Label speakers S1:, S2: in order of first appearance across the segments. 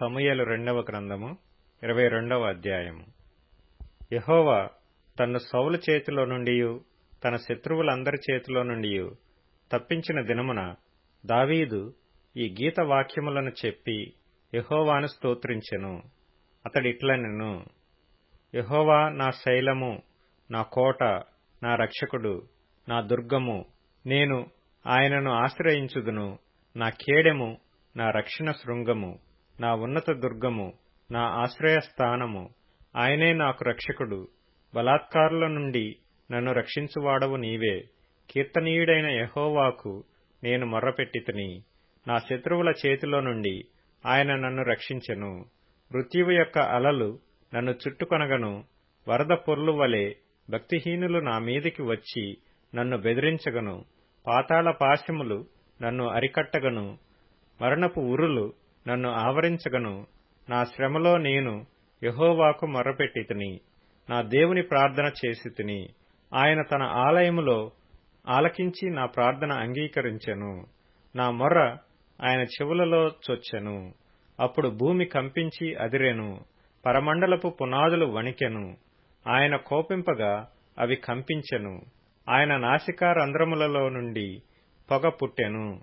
S1: సమయలు రెండవ గ్రంథము ఇరవై రెండవ అధ్యాయము. యహోవా తన్ను సౌలు చేతిలో నుండియు తన శత్రువులందరి చేతిలో నుండి తప్పించిన దినమున దావీదు ఈ గీత వాక్యములను చెప్పి యహోవాను స్తోత్రించెను. అతడిట్లనెను యహోవా నా శైలము నా కోట నా రక్షకుడు నా దుర్గము నేను ఆయనను ఆశ్రయించుదును నా కేడెము నా రక్షణ శృంగము. నా ఉన్నత దుర్గము నా ఆశ్రయస్థానము ఆయనే నాకు రక్షకుడు. బలాత్కారుల నుండి నన్ను రక్షించువాడవు నీవే. కీర్తనీయుడైన యహోవాకు నేను మొర్రపెట్టితిని. నా శత్రువుల చేతిలో నుండి ఆయన నన్ను రక్షించెను. మృత్యువు యొక్క అలలు నన్ను చుట్టుకొనగను. వరద పొర్లు వలె భక్తిహీనులు నా మీదికి వచ్చి నన్ను బెదిరించగను. పాతాళ పాశములు నన్ను అరికట్టగను. మరణపు ఉరులు నన్ను ఆవరించగను. నా శ్రమలో నేను యహోవాకు మొర్రపెట్టితిని నా దేవుని ప్రార్థన చేసితిని ఆయన తన ఆలయములో ఆలకించి నా ప్రార్థన అంగీకరించెను. నా మొర్ర ఆయన చెవులలో చొచ్చెను. అప్పుడు భూమి కంపించి అదిరెను. పరమండలపు పునాదులు వణికెను. ఆయన కోపింపగా అవి కంపించెను. ఆయన నాసికా రంధ్రములలో నుండి పొగ పుట్టెను.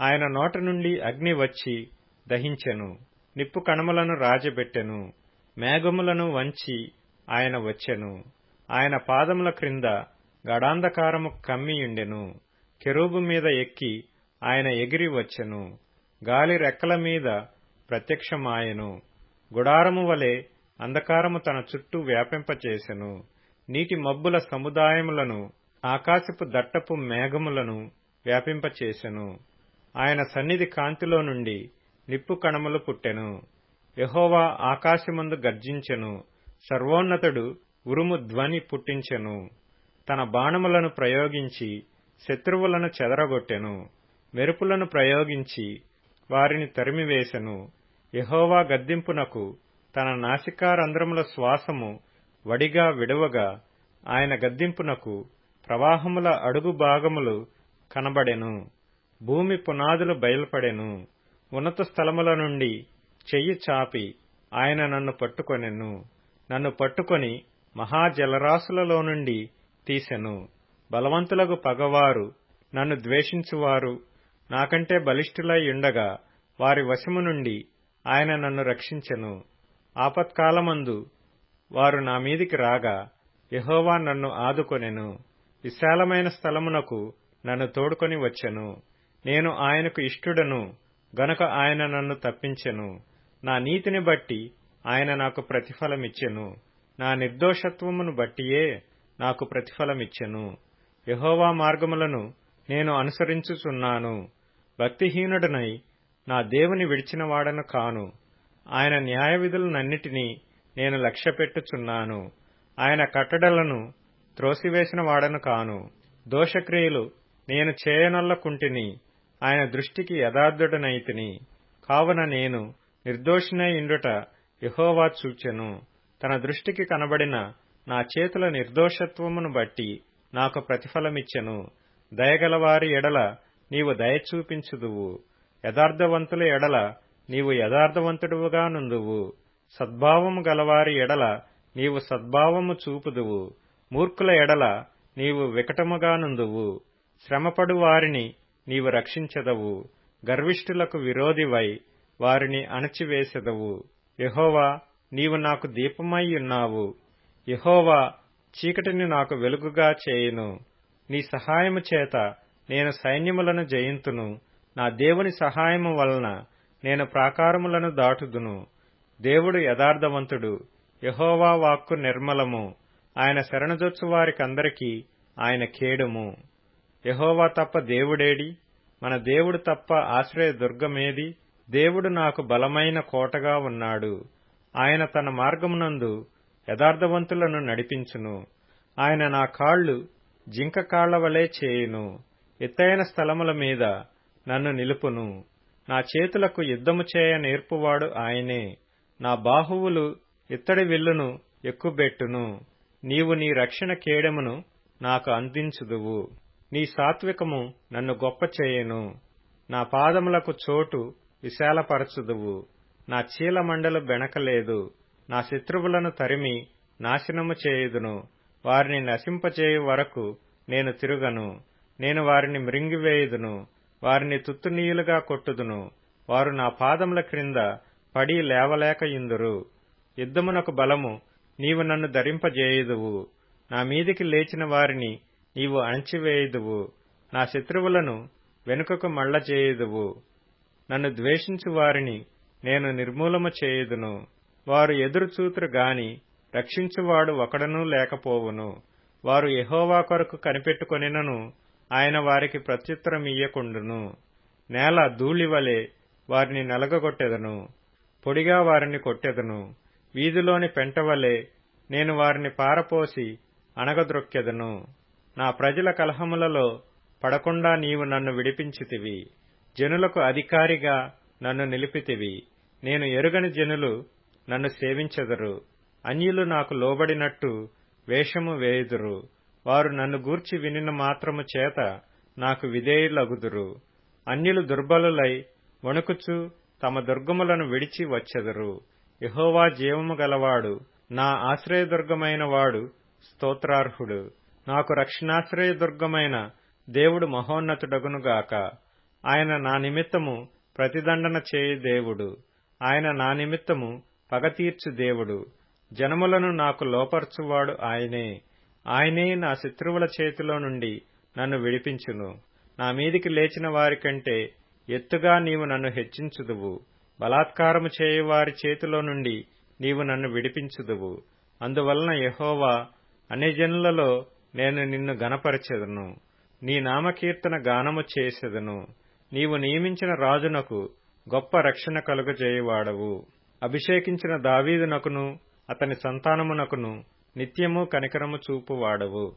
S1: ఆయన నోట నుండి అగ్ని వచ్చి దహించెను. నిప్పు కణములను రాజబెట్టెను. మేఘములను వంచి ఆయన వచ్చెను. ఆయన పాదముల క్రింద గడాంధకారము కమ్మియుండెను. కెరూబు మీద ఎక్కి ఆయన ఎగిరి వచ్చెను. గాలి రెక్కల మీద ప్రత్యక్షమాయెను. గుడారము వలె అంధకారము తన చుట్టూ వ్యాపింపచేసెను. నీటి మబ్బుల సముదాయములను ఆకాశపు దట్టపు మేఘములను వ్యాపింపచేసెను. ఆయన సన్నిధి కాంతిలో నుండి నిప్పు కణములు పుట్టెను. యహోవా ఆకాశమందు గర్జించెను. సర్వోన్నతుడు ఉరుము ధ్వని పుట్టించెను. తన బాణములను ప్రయోగించి శత్రువులను చెదరగొట్టెను. మెరుపులను ప్రయోగించి వారిని తరిమివేశెను. యహోవా గద్దింపునకు తన నాసికారంధ్రముల శ్వాసము వడిగా విడవగా ఆయన గద్దింపునకు ప్రవాహముల అడుగు భాగములు కనబడెను. భూమి పునాదులు బయల్పడెను. ఉన్నత స్థలముల నుండి చెయ్యి చాపి ఆయన నన్ను పట్టుకొనెను. నన్ను పట్టుకొని మహాజలరాశులలో నుండి తీసెను. బలవంతులకు పగవారు నన్ను ద్వేషించువారు. నాకంటే బలిష్ఠులై ఉండగా వారి వశము నుండి ఆయన నన్ను రక్షించెను. ఆపత్కాలమందు వారు నా మీదికి రాగా యహోవా నన్ను ఆదుకొనెను. విశాలమైన స్థలమునకు నన్ను తోడుకొని వచ్చెను. నేను ఆయనకు ఇష్టుడను. గనుక ఆయన నన్ను తప్పించెను. నా నీతిని బట్టి ఆయన నాకు ప్రతిఫలమిచ్చెను. నా నిర్దోషత్వమును బట్టియే నాకు ప్రతిఫలమిచ్చెను. యహోవా మార్గములను నేను అనుసరించుచున్నాను. భక్తిహీనుడనై నా దేవుని విడిచినవాడను కాను. ఆయన న్యాయ విధులనన్నిటినీ నేను లక్ష్యపెట్టుచున్నాను. ఆయన కట్టడలను త్రోసివేసిన వాడను కాను. దోషక్రియలు నేను చేయనొల్లకుంటిని. ఆయన దృష్టికి యథార్థుడనైతిని కావున నేను నిర్దోషినై ఇండుట యహోవా చూచెను. తన దృష్టికి కనబడిన నా చేతుల నిర్దోషత్వమును బట్టి నాకు ప్రతిఫలమిచ్చెను. దయగలవారి ఎడల నీవు దయ చూపించుదువు. యథార్థవంతుల ఎడల నీవు యథార్థవంతుడువుగా నుందువు. సద్భావము గలవారి ఎడల నీవు సద్భావము చూపుదువు. మూర్ఖుల ఎడల నీవు వికటముగా నుందువు. శ్రమపడు వారిని నీవు రక్షించదవు. గర్విష్ఠులకు విరోధివై వారిని అణచివేసెదవు. యహోవా నీవు నాకు దీపమై ఉన్నావు. యహోవా చీకటిని నాకు వెలుగుగా చేయును. నీ సహాయము చేత నేను సైన్యములను జయింతును. నా దేవుని సహాయము వలన నేను ప్రాకారములను దాటుదును. దేవుడు యథార్థవంతుడు. యహోవా వాక్కు నిర్మలము. ఆయన శరణజొచ్చు వారికందరికీ ఆయన ఖేడుము యహోవా తప్ప దేవుడేడి? మన దేవుడు తప్ప ఆశ్రయ దుర్గమేది దేవుడు నాకు బలమైన కోటగా ఉన్నాడు. ఆయన తన మార్గమునందు యథార్థవంతులను నడిపించును. ఆయన నా కాళ్ళు జింక కాళ్ళవలే చేయును. ఎత్తైన స్థలముల మీద నన్ను నిలుపును. నా చేతులకు యుద్ధము చేయ నేర్పువాడు ఆయనే. నా బాహువులు ఇత్తడి విల్లును ఎక్కుబెట్టును. నీవు నీ రక్షణ కేడెమును నాకు అందించుదువు. నీ సాత్వికము నన్ను గొప్ప చేయను. నా పాదములకు చోటు విశాలపరచుదువు. నా చీలమండలు బెణకలేదు నా శత్రువులను తరిమి నాశనము చేయుదును. వారిని నశింపచేయు వరకు నేను తిరుగను. నేను వారిని మృంగివేయుదును. వారిని తుత్తునీయులుగా కొట్టుదును. వారు నా పాదముల క్రింద పడి లేవలేక ఇందురు. యుద్ధమునకు బలము నీవు నన్ను ధరింపజేయుదువు. నా మీదికి లేచిన వారిని నీవు అణచివేయుదువు. నా శత్రువులను వెనుకకు మళ్ళ చేయుదువు నన్ను ద్వేషించు వారిని నేను నిర్మూలము చేయుదును. వారు ఎదురుచూతురు గాని రక్షించువాడు ఒకడనూ లేకపోవును. వారు ఎహోవా కొరకు కనిపెట్టుకొనినను ఆయన వారికి ప్రత్యుత్తరమియ్యకుండును నేల ధూళివలే వారిని నలగగొట్టెదను. పొడిగా వారిని కొట్టెదను. వీధిలోని పెంటవలే నేను వారిని పారపోసి అణగద్రొక్కెదను. నా ప్రజల కలహములలో పడకుండా నీవు నన్ను విడిపించితివి. జనులకు అధికారిగా నన్ను నిలిపితివి. నేను ఎరుగని జనులు నన్ను సేవించెదరు. అన్యులు నాకు లోబడినట్టు వేషము వేయుదురు. వారు నన్ను గూర్చి వినిన మాత్రము చేత నాకు విధేయులగుదురు. అన్యులు దుర్బలులై వణుకుచు తమ దుర్గములను విడిచి వచ్చెదరు. యహోవా జీవము గలవాడు నా ఆశ్రయదుర్గమైన వాడు స్తోత్రార్హుడు. నాకు రక్షణాశ్రయ దుర్గమైన దేవుడు మహోన్నతుడగునుగాక. ఆయన నా నిమిత్తము ప్రతిదండన చేయు దేవుడు. ఆయన నా నిమిత్తము పగతీర్చు దేవుడు. జనములను నాకు లోపర్చువాడు ఆయనే. ఆయనే నా శత్రువుల చేతిలో నుండి నన్ను విడిపించును. నా మీదికి లేచిన వారికంటే ఎత్తుగా నీవు నన్ను హెచ్చించుదువు. బలాత్కారము చేయువారి చేతిలో నుండి నీవు నన్ను విడిపించుదువు. అందువలన యహోవా అన్యజనులలో నేను నిన్ను గనపరచెదను నీ నామకీర్తన గానము చేసెదను. నీవు నియమించిన రాజునకు గొప్ప రక్షణ కలుగజేయువాడవు. అభిషేకించిన దావీదునకును అతని సంతానమునకును నిత్యము కనికరము చూపువాడవు.